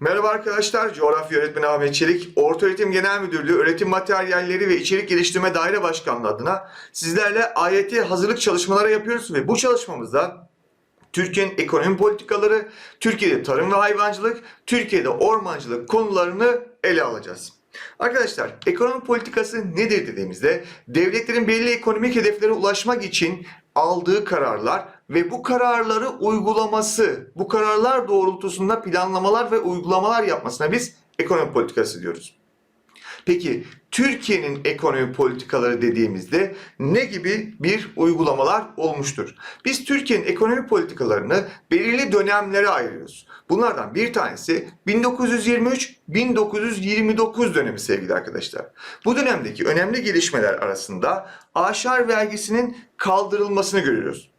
Merhaba arkadaşlar, coğrafya öğretmeni Ahmet Çelik, Ortaöğretim Genel Müdürlüğü Öğretim Materyalleri ve İçerik Geliştirme Daire Başkanlığı adına sizlerle AYT hazırlık çalışmaları yapıyoruz ve bu çalışmamızda Türkiye'nin ekonomi politikaları, Türkiye'de tarım ve hayvancılık, Türkiye'de ormancılık konularını ele alacağız. Arkadaşlar ekonomi politikası nedir dediğimizde devletlerin belli ekonomik hedeflere ulaşmak için aldığı kararlar ve bu kararları uygulaması, bu kararlar doğrultusunda planlamalar ve uygulamalar yapmasına biz ekonomi politikası diyoruz. Peki Türkiye'nin ekonomi politikaları dediğimizde ne gibi bir uygulamalar olmuştur? Biz Türkiye'nin ekonomi politikalarını belirli dönemlere ayırıyoruz. Bunlardan bir tanesi 1923-1929 dönemi sevgili arkadaşlar. Bu dönemdeki önemli gelişmeler arasında aşar vergisinin kaldırılmasını görüyoruz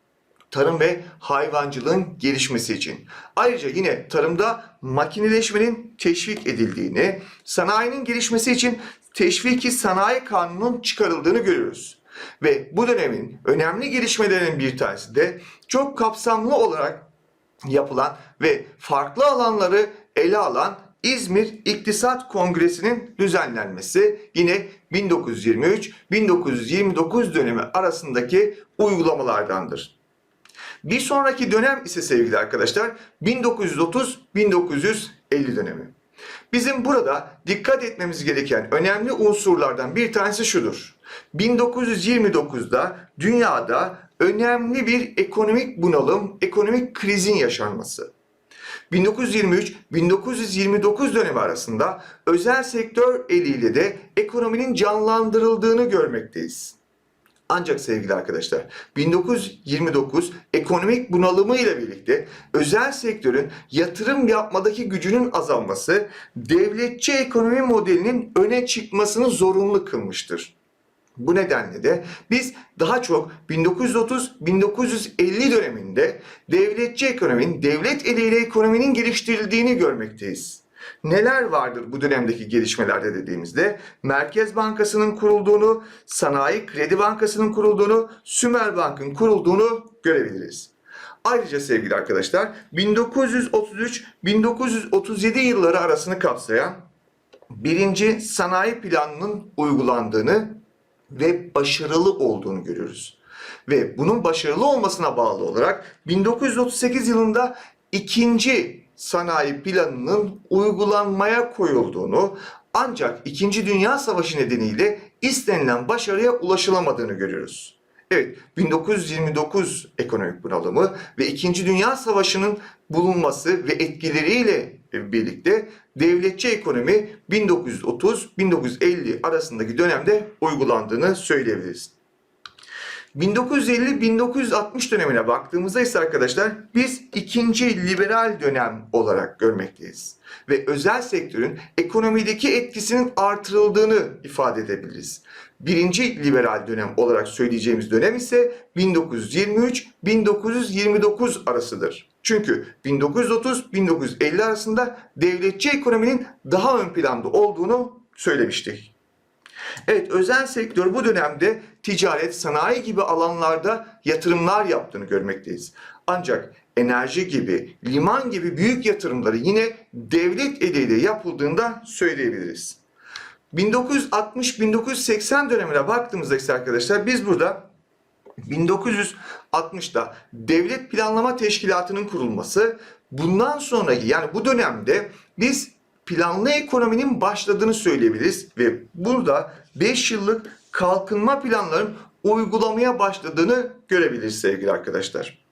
tarım ve hayvancılığın gelişmesi için. Ayrıca yine tarımda makineleşmenin teşvik edildiğini, sanayinin gelişmesi için teşviki sanayi kanunun çıkarıldığını görüyoruz. Ve bu dönemin önemli gelişmelerinin bir tanesi de çok kapsamlı olarak yapılan ve farklı alanları ele alan İzmir İktisat Kongresi'nin düzenlenmesi yine 1923-1929 dönemi arasındaki uygulamalardandır. Bir sonraki dönem ise sevgili arkadaşlar 1930-1950 dönemi. Bizim burada dikkat etmemiz gereken önemli unsurlardan bir tanesi şudur. 1929'da dünyada önemli bir ekonomik bunalım, ekonomik krizin yaşanması. 1923-1929 dönemi arasında özel sektör eliyle de ekonominin canlandırıldığını görmekteyiz. Ancak sevgili arkadaşlar 1929 ekonomik bunalımı ile birlikte özel sektörün yatırım yapmadaki gücünün azalması devletçi ekonomi modelinin öne çıkmasını zorunlu kılmıştır. Bu nedenle de biz daha çok 1930-1950 döneminde devletçi ekonominin, devlet eliyle ekonominin geliştirildiğini görmekteyiz. Neler vardır bu dönemdeki gelişmelerde dediğimizde Merkez Bankası'nın kurulduğunu, Sanayi Kredi Bankası'nın kurulduğunu, Sümer Bank'ın kurulduğunu görebiliriz. Ayrıca sevgili arkadaşlar 1933-1937 yılları arasını kapsayan birinci sanayi planının uygulandığını ve başarılı olduğunu görüyoruz. Ve bunun başarılı olmasına bağlı olarak 1938 yılında ikinci sanayi planının uygulanmaya koyulduğunu ancak 2. Dünya Savaşı nedeniyle istenilen başarıya ulaşılamadığını görüyoruz. Evet 1929 ekonomik bunalımı ve 2. Dünya Savaşı'nın bulunması ve etkileriyle birlikte devletçi ekonomi 1930-1950 arasındaki dönemde uygulandığını söyleyebiliriz. 1950-1960 dönemine baktığımızda ise arkadaşlar biz ikinci liberal dönem olarak görmekteyiz. Ve özel sektörün ekonomideki etkisinin artırıldığını ifade edebiliriz. Birinci liberal dönem olarak söyleyeceğimiz dönem ise 1923-1929 arasıdır. Çünkü 1930-1950 arasında devletçi ekonominin daha ön planda olduğunu söylemiştik. Evet özel sektör bu dönemde ticaret, sanayi gibi alanlarda yatırımlar yaptığını görmekteyiz. Ancak enerji gibi, liman gibi büyük yatırımları yine devlet eliyle yapıldığında söyleyebiliriz. 1960-1980 dönemine baktığımızda ise arkadaşlar biz burada 1960'da Devlet Planlama Teşkilatı'nın kurulması bundan sonraki yani bu dönemde biz planlı ekonominin başladığını söyleyebiliriz ve burada 5 yıllık kalkınma planların uygulamaya başladığını görebiliriz sevgili arkadaşlar.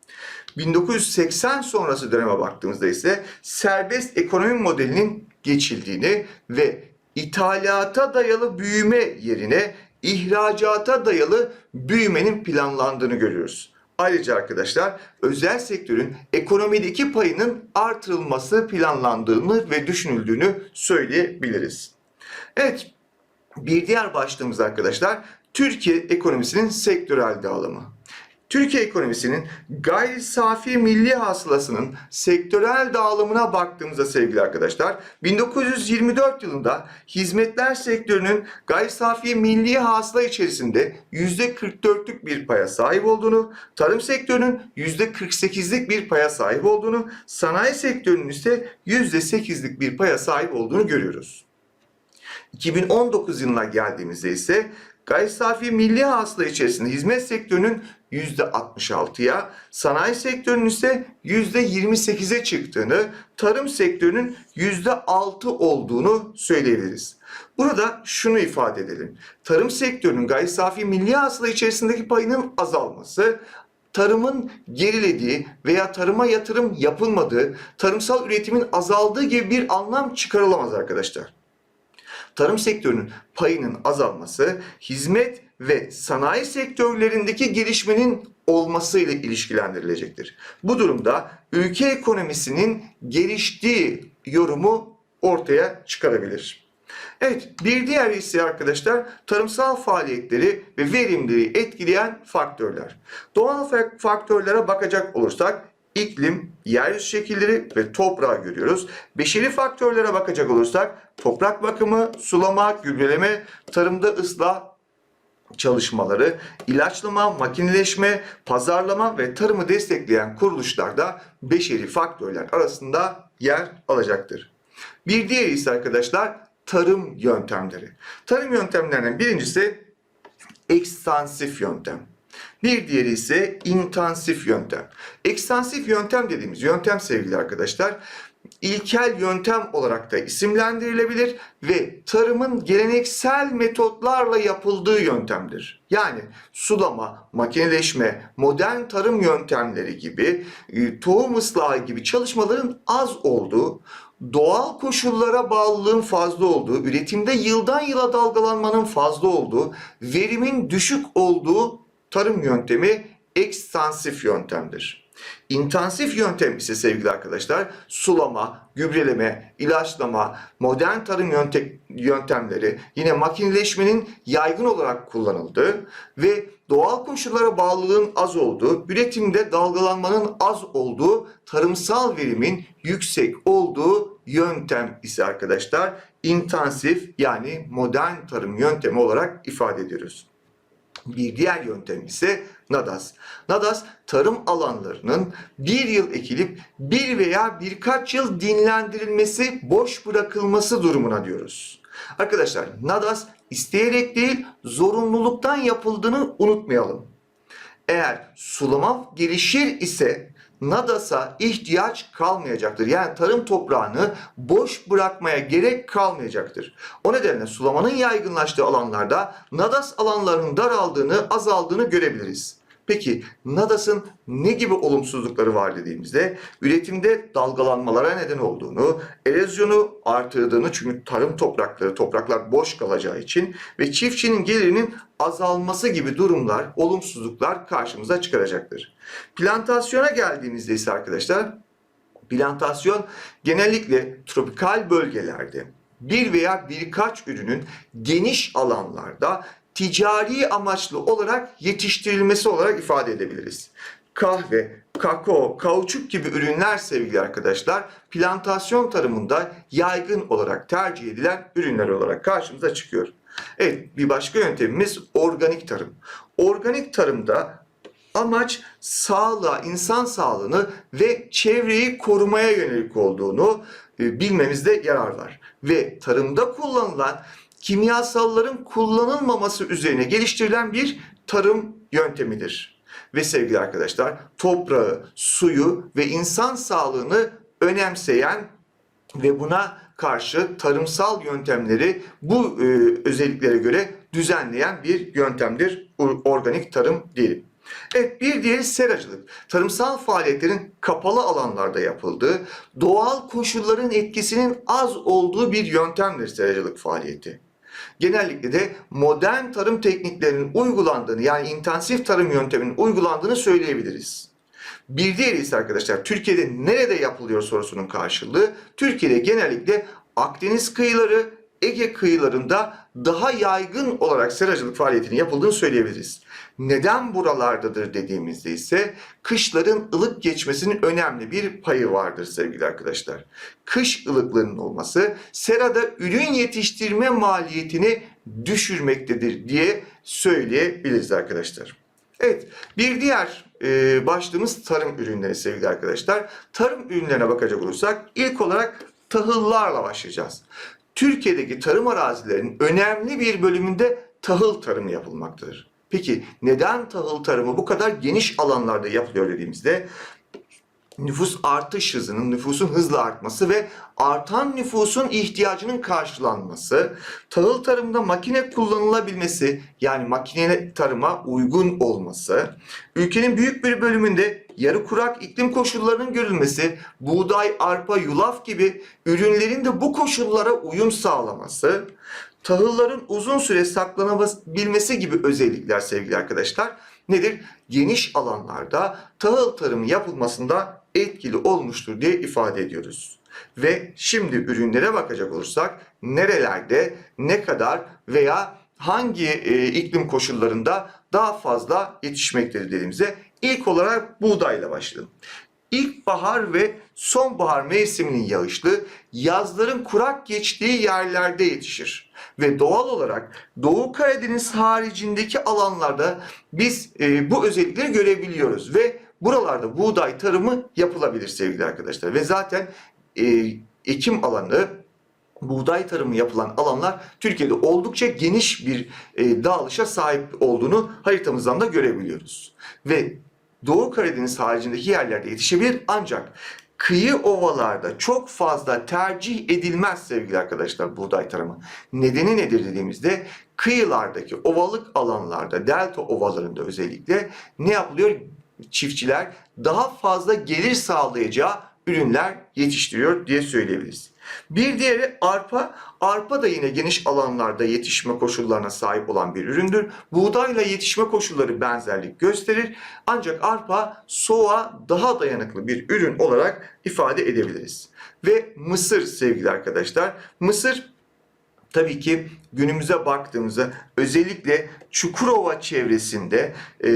1980 sonrası döneme baktığımızda ise serbest ekonomi modelinin geçildiğini ve ithalata dayalı büyüme yerine ihracata dayalı büyümenin planlandığını görüyoruz. Ayrıca arkadaşlar özel sektörün ekonomideki payının artırılması planlandığını ve düşünüldüğünü söyleyebiliriz. Evet bir diğer başlığımız arkadaşlar Türkiye ekonomisinin sektörel dağılımı. Türkiye ekonomisinin gayri safi milli hasılasının sektörel dağılımına baktığımızda sevgili arkadaşlar 1924 yılında hizmetler sektörünün gayri safi milli hasıla içerisinde %44'lük bir paya sahip olduğunu, tarım sektörünün %48'lik bir paya sahip olduğunu, sanayi sektörünün ise %8'lik bir paya sahip olduğunu görüyoruz. 2019 yılına geldiğimizde ise gayri safi milli hasıla içerisinde hizmet sektörünün %66'ya, sanayi sektörünün ise %28'e çıktığını, tarım sektörünün %6 olduğunu söyleyebiliriz. Burada şunu ifade edelim. Tarım sektörünün gayri safi milli hasıla içerisindeki payının azalması, tarımın gerilediği veya tarıma yatırım yapılmadığı, tarımsal üretimin azaldığı gibi bir anlam çıkarılamaz arkadaşlar tarım sektörünün payının azalması, hizmet ve sanayi sektörlerindeki gelişmenin olmasıyla ilişkilendirilecektir. Bu durumda ülke ekonomisinin geliştiği yorumu ortaya çıkarabilir. Evet, bir diğer ise arkadaşlar tarımsal faaliyetleri ve verimliliği etkileyen faktörler. Doğal fa- faktörlere bakacak olursak iklim, yeryüzü şekilleri ve toprağı görüyoruz. Beşeri faktörlere bakacak olursak toprak bakımı, sulama, gübreleme, tarımda ıslah çalışmaları, ilaçlama, makineleşme, pazarlama ve tarımı destekleyen kuruluşlarda beşeri faktörler arasında yer alacaktır. Bir diğeri ise arkadaşlar tarım yöntemleri. Tarım yöntemlerinden birincisi ekstansif yöntem. Bir diğeri ise intensif yöntem. Ekstansif yöntem dediğimiz yöntem sevgili arkadaşlar ilkel yöntem olarak da isimlendirilebilir ve tarımın geleneksel metotlarla yapıldığı yöntemdir. Yani sulama, makineleşme, modern tarım yöntemleri gibi, e, tohum ıslahı gibi çalışmaların az olduğu, doğal koşullara bağlılığın fazla olduğu, üretimde yıldan yıla dalgalanmanın fazla olduğu, verimin düşük olduğu tarım yöntemi ekstansif yöntemdir. İntensif yöntem ise sevgili arkadaşlar sulama, gübreleme, ilaçlama, modern tarım yöntem, yöntemleri yine makineleşmenin yaygın olarak kullanıldığı ve doğal koşullara bağlılığın az olduğu, üretimde dalgalanmanın az olduğu, tarımsal verimin yüksek olduğu yöntem ise arkadaşlar intensif yani modern tarım yöntemi olarak ifade ediyoruz. Bir diğer yöntem ise NADAS. NADAS tarım alanlarının bir yıl ekilip bir veya birkaç yıl dinlendirilmesi, boş bırakılması durumuna diyoruz. Arkadaşlar NADAS isteyerek değil zorunluluktan yapıldığını unutmayalım. Eğer sulama gelişir ise NADAS'a ihtiyaç kalmayacaktır. Yani tarım toprağını boş bırakmaya gerek kalmayacaktır. O nedenle sulamanın yaygınlaştığı alanlarda NADAS alanlarının daraldığını, azaldığını görebiliriz. Peki NADAS'ın ne gibi olumsuzlukları var dediğimizde üretimde dalgalanmalara neden olduğunu, erozyonu artırdığını çünkü tarım toprakları, topraklar boş kalacağı için ve çiftçinin gelirinin azalması gibi durumlar, olumsuzluklar karşımıza çıkaracaktır. Plantasyona geldiğimizde ise arkadaşlar plantasyon genellikle tropikal bölgelerde bir veya birkaç ürünün geniş alanlarda ticari amaçlı olarak yetiştirilmesi olarak ifade edebiliriz. Kahve, kakao, kauçuk gibi ürünler sevgili arkadaşlar plantasyon tarımında yaygın olarak tercih edilen ürünler olarak karşımıza çıkıyor. Evet bir başka yöntemimiz organik tarım. Organik tarımda amaç sağlığa, insan sağlığını ve çevreyi korumaya yönelik olduğunu e, bilmemizde yarar var. Ve tarımda kullanılan kimyasalların kullanılmaması üzerine geliştirilen bir tarım yöntemidir. Ve sevgili arkadaşlar toprağı, suyu ve insan sağlığını önemseyen ve buna karşı tarımsal yöntemleri bu e, özelliklere göre düzenleyen bir yöntemdir organik tarım diyelim. Evet bir diğeri seracılık. Tarımsal faaliyetlerin kapalı alanlarda yapıldığı, doğal koşulların etkisinin az olduğu bir yöntemdir seracılık faaliyeti. Genellikle de modern tarım tekniklerinin uygulandığını yani intensif tarım yönteminin uygulandığını söyleyebiliriz. Bir diğeri ise arkadaşlar Türkiye'de nerede yapılıyor sorusunun karşılığı. Türkiye'de genellikle Akdeniz kıyıları, Ege kıyılarında daha yaygın olarak seracılık faaliyetinin yapıldığını söyleyebiliriz. Neden buralardadır dediğimizde ise kışların ılık geçmesinin önemli bir payı vardır sevgili arkadaşlar. Kış ılıklığının olması serada ürün yetiştirme maliyetini düşürmektedir diye söyleyebiliriz arkadaşlar. Evet, bir diğer e, başlığımız tarım ürünleri sevgili arkadaşlar. Tarım ürünlerine bakacak olursak ilk olarak tahıllarla başlayacağız. Türkiye'deki tarım arazilerinin önemli bir bölümünde tahıl tarımı yapılmaktadır. Peki neden tahıl tarımı bu kadar geniş alanlarda yapılıyor dediğimizde nüfus artış hızının, nüfusun hızla artması ve artan nüfusun ihtiyacının karşılanması, tahıl tarımında makine kullanılabilmesi yani makine tarıma uygun olması, ülkenin büyük bir bölümünde yarı kurak iklim koşullarının görülmesi, buğday, arpa, yulaf gibi ürünlerin de bu koşullara uyum sağlaması, tahılların uzun süre saklanabilmesi gibi özellikler sevgili arkadaşlar nedir? Geniş alanlarda tahıl tarımı yapılmasında etkili olmuştur diye ifade ediyoruz. Ve şimdi ürünlere bakacak olursak nerelerde ne kadar veya hangi e, iklim koşullarında daha fazla yetişmektedir dediğimizde ilk olarak buğdayla başlayalım. İlkbahar ve sonbahar mevsiminin yağışlı, yazların kurak geçtiği yerlerde yetişir. Ve doğal olarak Doğu Karadeniz haricindeki alanlarda biz e, bu özellikleri görebiliyoruz ve buralarda buğday tarımı yapılabilir sevgili arkadaşlar. Ve zaten e, ekim alanı buğday tarımı yapılan alanlar Türkiye'de oldukça geniş bir e, dağılışa sahip olduğunu haritamızdan da görebiliyoruz. Ve Doğu Karadeniz haricindeki yerlerde yetişebilir ancak kıyı ovalarda çok fazla tercih edilmez sevgili arkadaşlar buğday tarımı. Nedeni nedir dediğimizde kıyılardaki ovalık alanlarda delta ovalarında özellikle ne yapılıyor? Çiftçiler daha fazla gelir sağlayacağı ürünler yetiştiriyor diye söyleyebiliriz. Bir diğeri arpa. Arpa da yine geniş alanlarda yetişme koşullarına sahip olan bir üründür. Buğdayla yetişme koşulları benzerlik gösterir. Ancak arpa soğuğa daha dayanıklı bir ürün olarak ifade edebiliriz. Ve mısır sevgili arkadaşlar. Mısır tabii ki günümüze baktığımızda özellikle Çukurova çevresinde e,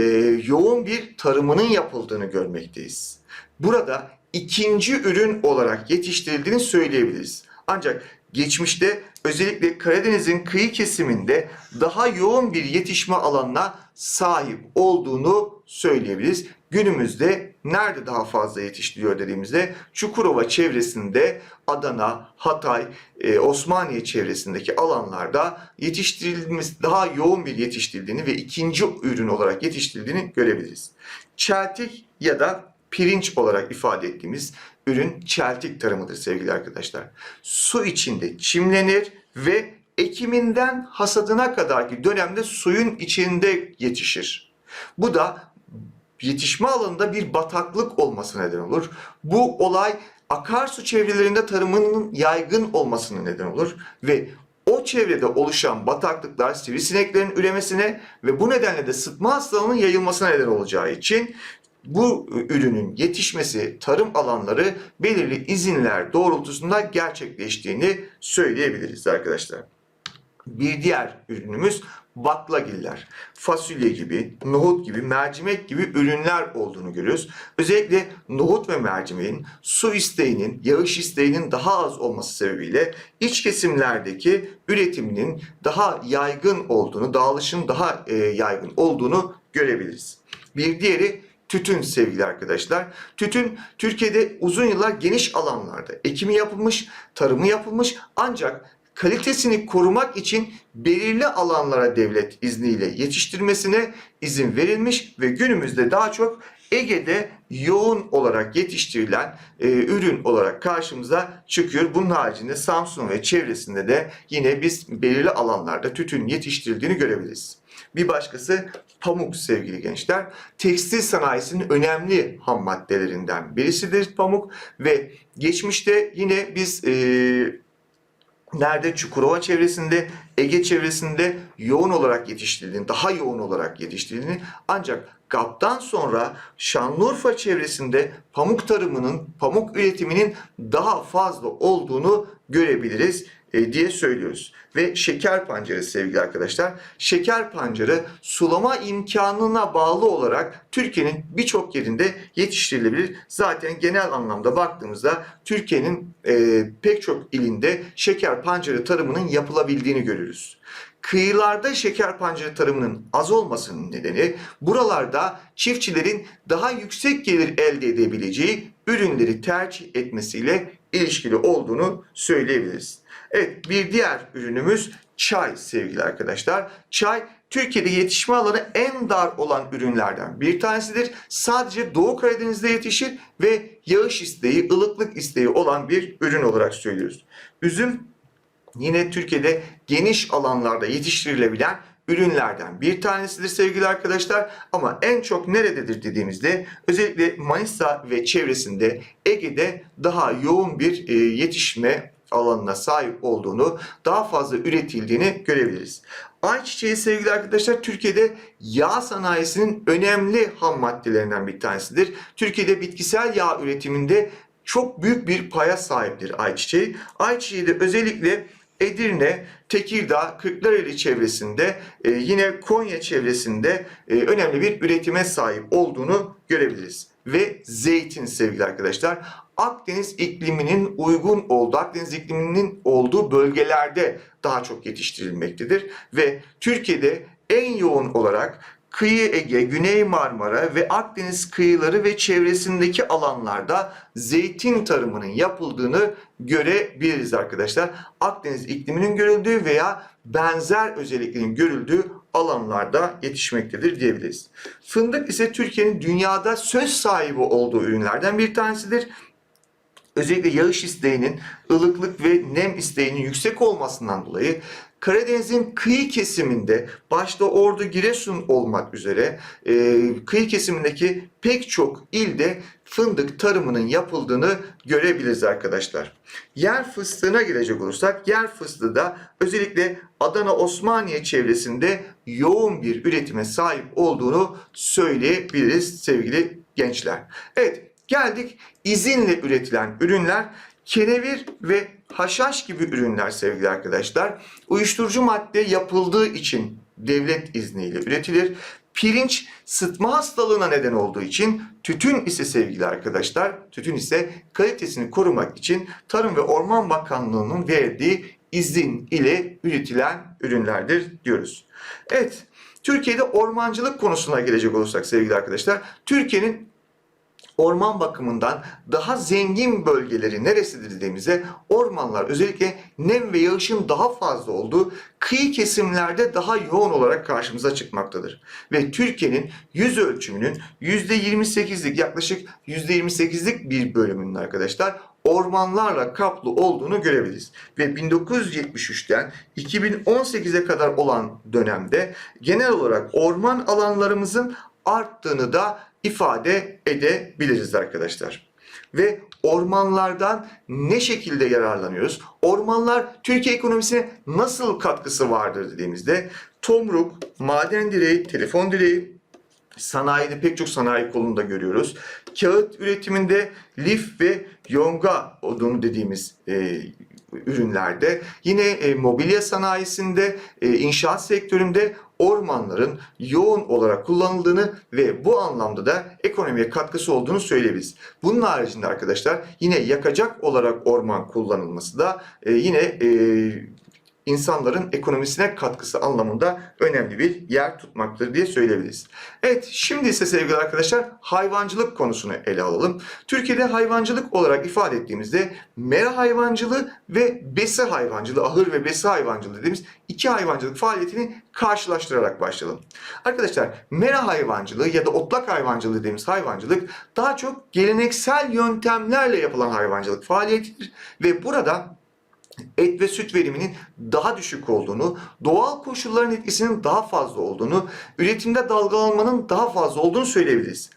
yoğun bir tarımının yapıldığını görmekteyiz. Burada ikinci ürün olarak yetiştirildiğini söyleyebiliriz. Ancak geçmişte özellikle Karadeniz'in kıyı kesiminde daha yoğun bir yetişme alanına sahip olduğunu söyleyebiliriz. Günümüzde nerede daha fazla yetiştiriliyor dediğimizde Çukurova çevresinde Adana, Hatay, e, Osmaniye çevresindeki alanlarda yetiştirilmesi daha yoğun bir yetiştirildiğini ve ikinci ürün olarak yetiştirildiğini görebiliriz. Çeltik ya da pirinç olarak ifade ettiğimiz ürün çeltik tarımıdır sevgili arkadaşlar. Su içinde çimlenir ve ekiminden hasadına kadarki dönemde suyun içinde yetişir. Bu da yetişme alanında bir bataklık olması neden olur. Bu olay akarsu çevrelerinde tarımının yaygın olmasına neden olur ve o çevrede oluşan bataklıklar sivrisineklerin üremesine ve bu nedenle de sıtma hastalığının yayılmasına neden olacağı için bu ürünün yetişmesi tarım alanları belirli izinler doğrultusunda gerçekleştiğini söyleyebiliriz arkadaşlar. Bir diğer ürünümüz baklagiller. Fasulye gibi, nohut gibi, mercimek gibi ürünler olduğunu görüyoruz. Özellikle nohut ve mercimeğin su isteğinin, yağış isteğinin daha az olması sebebiyle iç kesimlerdeki üretiminin daha yaygın olduğunu, dağılışın daha e, yaygın olduğunu görebiliriz. Bir diğeri tütün sevgili arkadaşlar. Tütün Türkiye'de uzun yıllar geniş alanlarda ekimi yapılmış, tarımı yapılmış ancak kalitesini korumak için belirli alanlara devlet izniyle yetiştirmesine izin verilmiş ve günümüzde daha çok Ege'de yoğun olarak yetiştirilen e, ürün olarak karşımıza çıkıyor. Bunun haricinde Samsun ve çevresinde de yine biz belirli alanlarda tütün yetiştirildiğini görebiliriz. Bir başkası pamuk sevgili gençler. Tekstil sanayisinin önemli ham maddelerinden birisidir pamuk ve geçmişte yine biz e, nerede Çukurova çevresinde, Ege çevresinde yoğun olarak yetiştirildiğini, daha yoğun olarak yetiştirildiğini ancak GAP'tan sonra Şanlıurfa çevresinde pamuk tarımının, pamuk üretiminin daha fazla olduğunu görebiliriz e, diye söylüyoruz. Ve şeker pancarı sevgili arkadaşlar. Şeker pancarı sulama imkanına bağlı olarak Türkiye'nin birçok yerinde yetiştirilebilir. Zaten genel anlamda baktığımızda Türkiye'nin e, pek çok ilinde şeker pancarı tarımının yapılabildiğini görürüz. Kıyılarda şeker pancarı tarımının az olmasının nedeni buralarda çiftçilerin daha yüksek gelir elde edebileceği ürünleri tercih etmesiyle ilişkili olduğunu söyleyebiliriz. Evet bir diğer ürünümüz çay sevgili arkadaşlar. Çay Türkiye'de yetişme alanı en dar olan ürünlerden bir tanesidir. Sadece Doğu Karadeniz'de yetişir ve yağış isteği, ılıklık isteği olan bir ürün olarak söylüyoruz. Üzüm yine Türkiye'de geniş alanlarda yetiştirilebilen ürünlerden bir tanesidir sevgili arkadaşlar. Ama en çok nerededir dediğimizde özellikle Manisa ve çevresinde Ege'de daha yoğun bir e, yetişme alanına sahip olduğunu, daha fazla üretildiğini görebiliriz. Ayçiçeği sevgili arkadaşlar Türkiye'de yağ sanayisinin önemli ham maddelerinden bir tanesidir. Türkiye'de bitkisel yağ üretiminde çok büyük bir paya sahiptir ayçiçeği. Ayçiçeği de özellikle Edirne, Tekirdağ, Kırklareli çevresinde e, yine Konya çevresinde e, önemli bir üretime sahip olduğunu görebiliriz. Ve zeytin sevgili arkadaşlar Akdeniz ikliminin uygun olduğu, Akdeniz ikliminin olduğu bölgelerde daha çok yetiştirilmektedir. Ve Türkiye'de en yoğun olarak Kıyı Ege, Güney Marmara ve Akdeniz kıyıları ve çevresindeki alanlarda zeytin tarımının yapıldığını görebiliriz arkadaşlar. Akdeniz ikliminin görüldüğü veya benzer özelliklerin görüldüğü alanlarda yetişmektedir diyebiliriz. Fındık ise Türkiye'nin dünyada söz sahibi olduğu ürünlerden bir tanesidir özellikle yağış isteğinin, ılıklık ve nem isteğinin yüksek olmasından dolayı Karadeniz'in kıyı kesiminde başta Ordu, Giresun olmak üzere e, kıyı kesimindeki pek çok ilde fındık tarımının yapıldığını görebiliriz arkadaşlar. Yer fıstığına gelecek olursak yer fıstığı da özellikle Adana Osmaniye çevresinde yoğun bir üretime sahip olduğunu söyleyebiliriz sevgili gençler. Evet Geldik izinle üretilen ürünler kenevir ve haşhaş gibi ürünler sevgili arkadaşlar. Uyuşturucu madde yapıldığı için devlet izniyle üretilir. Pirinç sıtma hastalığına neden olduğu için tütün ise sevgili arkadaşlar, tütün ise kalitesini korumak için Tarım ve Orman Bakanlığı'nın verdiği izin ile üretilen ürünlerdir diyoruz. Evet, Türkiye'de ormancılık konusuna gelecek olursak sevgili arkadaşlar, Türkiye'nin orman bakımından daha zengin bölgeleri neresidir dediğimizde ormanlar özellikle nem ve yağışın daha fazla olduğu kıyı kesimlerde daha yoğun olarak karşımıza çıkmaktadır. Ve Türkiye'nin yüz ölçümünün %28'lik yaklaşık %28'lik bir bölümünün arkadaşlar ormanlarla kaplı olduğunu görebiliriz. Ve 1973'ten 2018'e kadar olan dönemde genel olarak orman alanlarımızın arttığını da ifade edebiliriz arkadaşlar. Ve ormanlardan ne şekilde yararlanıyoruz? Ormanlar Türkiye ekonomisine nasıl katkısı vardır dediğimizde tomruk, maden direği, telefon direği, sanayide pek çok sanayi kolunda görüyoruz. Kağıt üretiminde lif ve yonga odunu dediğimiz e, ürünlerde, yine e, mobilya sanayisinde, e, inşaat sektöründe ormanların yoğun olarak kullanıldığını ve bu anlamda da ekonomiye katkısı olduğunu söyleyebiliriz. Bunun haricinde arkadaşlar yine yakacak olarak orman kullanılması da e, yine e, insanların ekonomisine katkısı anlamında önemli bir yer tutmaktır diye söyleyebiliriz. Evet şimdi ise sevgili arkadaşlar hayvancılık konusunu ele alalım. Türkiye'de hayvancılık olarak ifade ettiğimizde mera hayvancılığı ve besi hayvancılığı, ahır ve besi hayvancılığı dediğimiz iki hayvancılık faaliyetini karşılaştırarak başlayalım. Arkadaşlar mera hayvancılığı ya da otlak hayvancılığı dediğimiz hayvancılık daha çok geleneksel yöntemlerle yapılan hayvancılık faaliyetidir ve burada et ve süt veriminin daha düşük olduğunu, doğal koşulların etkisinin daha fazla olduğunu, üretimde dalgalanmanın daha fazla olduğunu söyleyebiliriz.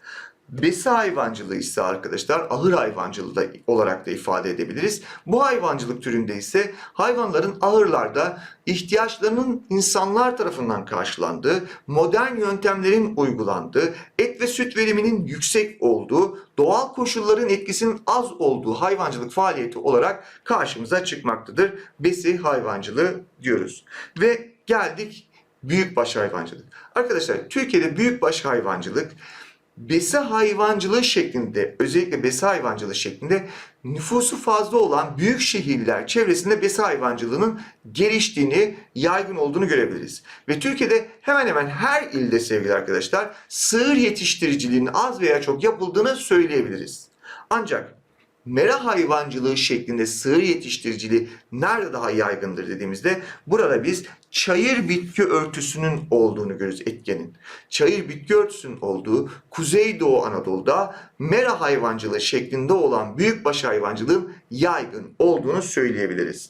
Besi hayvancılığı ise arkadaşlar ahır hayvancılığı da olarak da ifade edebiliriz. Bu hayvancılık türünde ise hayvanların ahırlarda ihtiyaçlarının insanlar tarafından karşılandığı, modern yöntemlerin uygulandığı, et ve süt veriminin yüksek olduğu, doğal koşulların etkisinin az olduğu hayvancılık faaliyeti olarak karşımıza çıkmaktadır. Besi hayvancılığı diyoruz. Ve geldik büyükbaş hayvancılık. Arkadaşlar Türkiye'de büyükbaş hayvancılık besi hayvancılığı şeklinde özellikle besi hayvancılığı şeklinde nüfusu fazla olan büyük şehirler çevresinde besi hayvancılığının geliştiğini, yaygın olduğunu görebiliriz. Ve Türkiye'de hemen hemen her ilde sevgili arkadaşlar sığır yetiştiriciliğinin az veya çok yapıldığını söyleyebiliriz. Ancak mera hayvancılığı şeklinde sığır yetiştiriciliği nerede daha yaygındır dediğimizde burada biz çayır bitki örtüsünün olduğunu görürüz etkenin. Çayır bitki örtüsünün olduğu Kuzeydoğu Anadolu'da mera hayvancılığı şeklinde olan büyükbaş hayvancılığın yaygın olduğunu söyleyebiliriz.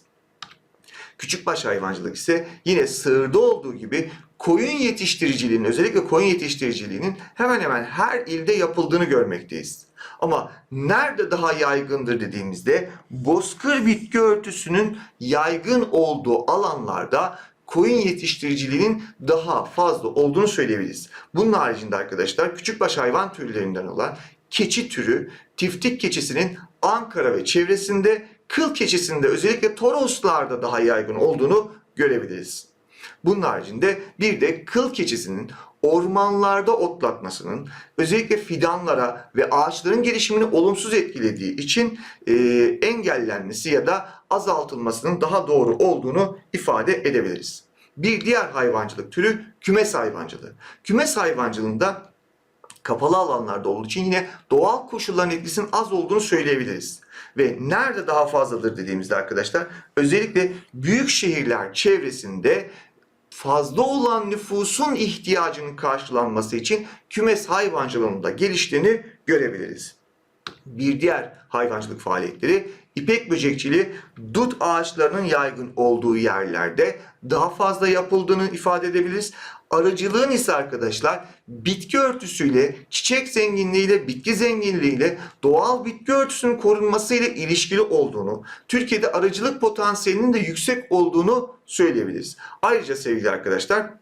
Küçükbaş hayvancılık ise yine sığırda olduğu gibi koyun yetiştiriciliğinin özellikle koyun yetiştiriciliğinin hemen hemen her ilde yapıldığını görmekteyiz. Ama nerede daha yaygındır dediğimizde bozkır bitki örtüsünün yaygın olduğu alanlarda koyun yetiştiriciliğinin daha fazla olduğunu söyleyebiliriz. Bunun haricinde arkadaşlar küçükbaş hayvan türlerinden olan keçi türü, tiftik keçisinin Ankara ve çevresinde, kıl keçisinde özellikle Toroslarda daha yaygın olduğunu görebiliriz. Bunun haricinde bir de kıl keçisinin ormanlarda otlatmasının özellikle fidanlara ve ağaçların gelişimini olumsuz etkilediği için e, engellenmesi ya da azaltılmasının daha doğru olduğunu ifade edebiliriz. Bir diğer hayvancılık türü kümes hayvancılığı. Kümes hayvancılığında kapalı alanlarda olduğu için yine doğal koşulların etkisinin az olduğunu söyleyebiliriz. Ve nerede daha fazladır dediğimizde arkadaşlar özellikle büyük şehirler çevresinde fazla olan nüfusun ihtiyacının karşılanması için kümes hayvancılığında geliştiğini görebiliriz. Bir diğer hayvancılık faaliyetleri ipek böcekçiliği dut ağaçlarının yaygın olduğu yerlerde daha fazla yapıldığını ifade edebiliriz. Arıcılığın ise arkadaşlar bitki örtüsüyle, çiçek zenginliğiyle, bitki zenginliğiyle doğal bitki örtüsünün korunması ile ilişkili olduğunu, Türkiye'de arıcılık potansiyelinin de yüksek olduğunu söyleyebiliriz. Ayrıca sevgili arkadaşlar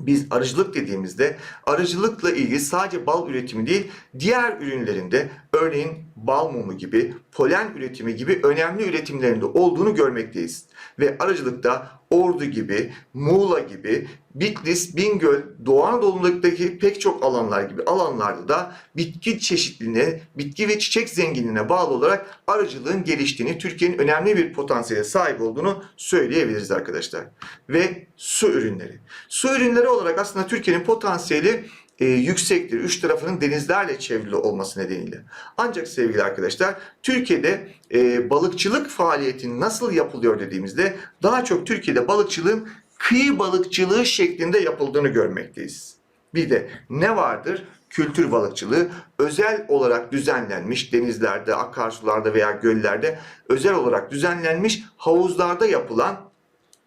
biz arıcılık dediğimizde arıcılıkla ilgili sadece bal üretimi değil diğer ürünlerinde örneğin bal mumu gibi polen üretimi gibi önemli üretimlerinde olduğunu görmekteyiz. Ve arıcılıkta Ordu gibi, Muğla gibi, Bitlis, Bingöl, Doğu Anadolu'daki pek çok alanlar gibi alanlarda da bitki çeşitliliğine, bitki ve çiçek zenginliğine bağlı olarak arıcılığın geliştiğini, Türkiye'nin önemli bir potansiyele sahip olduğunu söyleyebiliriz arkadaşlar. Ve su ürünleri. Su ürünleri olarak aslında Türkiye'nin potansiyeli e, yüksektir. Üç tarafının denizlerle çevrili olması nedeniyle. Ancak sevgili arkadaşlar Türkiye'de e, balıkçılık faaliyeti nasıl yapılıyor dediğimizde daha çok Türkiye'de balıkçılığın kıyı balıkçılığı şeklinde yapıldığını görmekteyiz. Bir de ne vardır? Kültür balıkçılığı özel olarak düzenlenmiş denizlerde, akarsularda veya göllerde özel olarak düzenlenmiş havuzlarda yapılan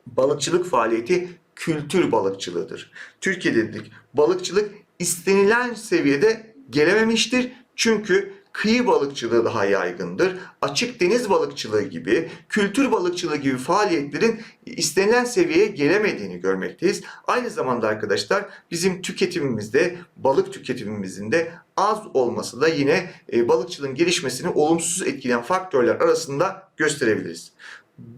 balıkçılık faaliyeti kültür balıkçılığıdır. Türkiye'de dedik balıkçılık istenilen seviyede gelememiştir. Çünkü kıyı balıkçılığı daha yaygındır. Açık deniz balıkçılığı gibi, kültür balıkçılığı gibi faaliyetlerin istenilen seviyeye gelemediğini görmekteyiz. Aynı zamanda arkadaşlar bizim tüketimimizde, balık tüketimimizin de az olması da yine e, balıkçılığın gelişmesini olumsuz etkileyen faktörler arasında gösterebiliriz.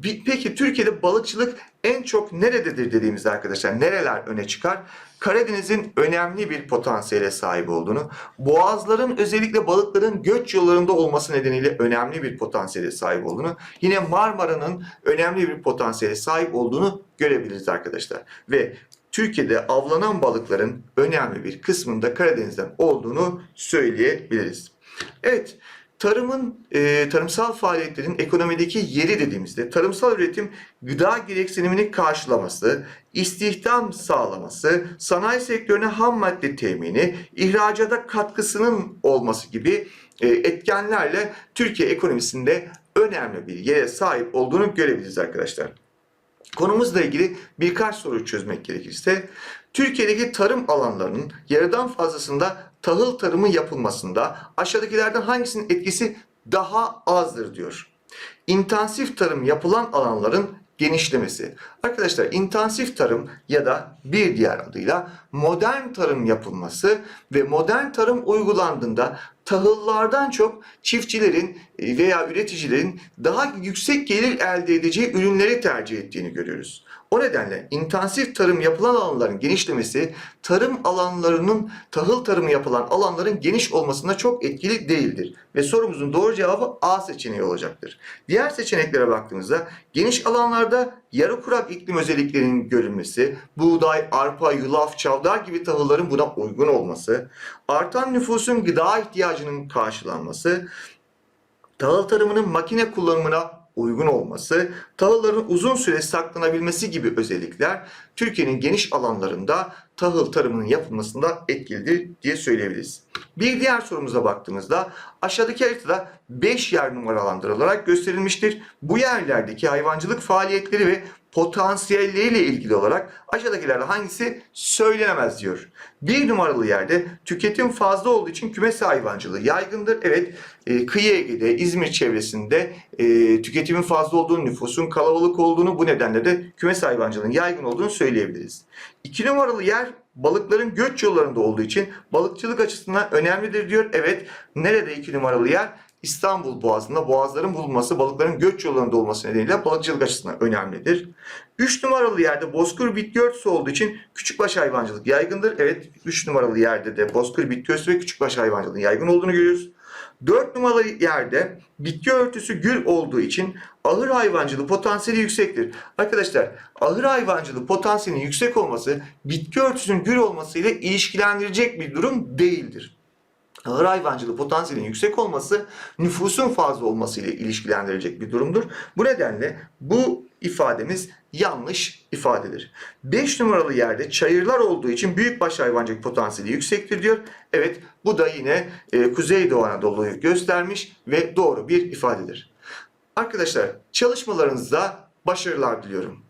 Peki Türkiye'de balıkçılık en çok nerededir dediğimizde arkadaşlar nereler öne çıkar? Karadeniz'in önemli bir potansiyele sahip olduğunu, boğazların özellikle balıkların göç yollarında olması nedeniyle önemli bir potansiyele sahip olduğunu, yine Marmara'nın önemli bir potansiyele sahip olduğunu görebiliriz arkadaşlar. Ve Türkiye'de avlanan balıkların önemli bir kısmında Karadeniz'den olduğunu söyleyebiliriz. Evet, Tarımın, e, tarımsal faaliyetlerin ekonomideki yeri dediğimizde tarımsal üretim gıda gereksinimini karşılaması, istihdam sağlaması, sanayi sektörüne ham madde temini, ihracata katkısının olması gibi e, etkenlerle Türkiye ekonomisinde önemli bir yere sahip olduğunu görebiliriz arkadaşlar. Konumuzla ilgili birkaç soru çözmek gerekirse, Türkiye'deki tarım alanlarının yarıdan fazlasında tahıl tarımı yapılmasında aşağıdakilerden hangisinin etkisi daha azdır diyor. İntensif tarım yapılan alanların genişlemesi. Arkadaşlar intensif tarım ya da bir diğer adıyla modern tarım yapılması ve modern tarım uygulandığında tahıllardan çok çiftçilerin e, veya üreticilerin daha yüksek gelir elde edeceği ürünleri tercih ettiğini görüyoruz. O nedenle intensif tarım yapılan alanların genişlemesi tarım alanlarının tahıl tarımı yapılan alanların geniş olmasında çok etkili değildir. Ve sorumuzun doğru cevabı A seçeneği olacaktır. Diğer seçeneklere baktığımızda geniş alanlarda yarı kurak iklim özelliklerinin görülmesi, buğday, arpa, yulaf, çavdar gibi tahılların buna uygun olması, artan nüfusun gıda ihtiyacının karşılanması, tahıl tarımının makine kullanımına uygun olması, tahılların uzun süre saklanabilmesi gibi özellikler Türkiye'nin geniş alanlarında tahıl tarımının yapılmasında etkilidir diye söyleyebiliriz. Bir diğer sorumuza baktığımızda aşağıdaki haritada 5 yer numaralandırılarak gösterilmiştir. Bu yerlerdeki hayvancılık faaliyetleri ve potansiyelleriyle ilgili olarak aşağıdakilerden hangisi söylenemez diyor. Bir numaralı yerde tüketim fazla olduğu için kümes hayvancılığı yaygındır. Evet e, kıyı Ege'de, İzmir çevresinde e, tüketimin fazla olduğunu, nüfusun kalabalık olduğunu bu nedenle de kümes hayvancılığının yaygın olduğunu söyleyebiliriz. İki numaralı yer balıkların göç yollarında olduğu için balıkçılık açısından önemlidir diyor. Evet nerede iki numaralı yer? İstanbul Boğazı'nda boğazların bulunması, balıkların göç yollarında olması nedeniyle balıkçılık açısından önemlidir. 3 numaralı yerde bozkır bitki örtüsü olduğu için küçükbaş hayvancılık yaygındır. Evet 3 numaralı yerde de bozkır bitki örtüsü ve küçükbaş hayvancılığın yaygın olduğunu görüyoruz. 4 numaralı yerde bitki örtüsü gür olduğu için ahır hayvancılığı potansiyeli yüksektir. Arkadaşlar ahır hayvancılığı potansiyelinin yüksek olması bitki örtüsünün gür olmasıyla ilişkilendirilecek bir durum değildir. Ahır hayvancılığı potansiyelinin yüksek olması nüfusun fazla olması ile ilişkilendirilecek bir durumdur. Bu nedenle bu ifademiz yanlış ifadedir. 5 numaralı yerde çayırlar olduğu için büyükbaş hayvancılık potansiyeli yüksektir diyor. Evet bu da yine e, Kuzeydoğu Anadolu'yu göstermiş ve doğru bir ifadedir. Arkadaşlar çalışmalarınızda başarılar diliyorum.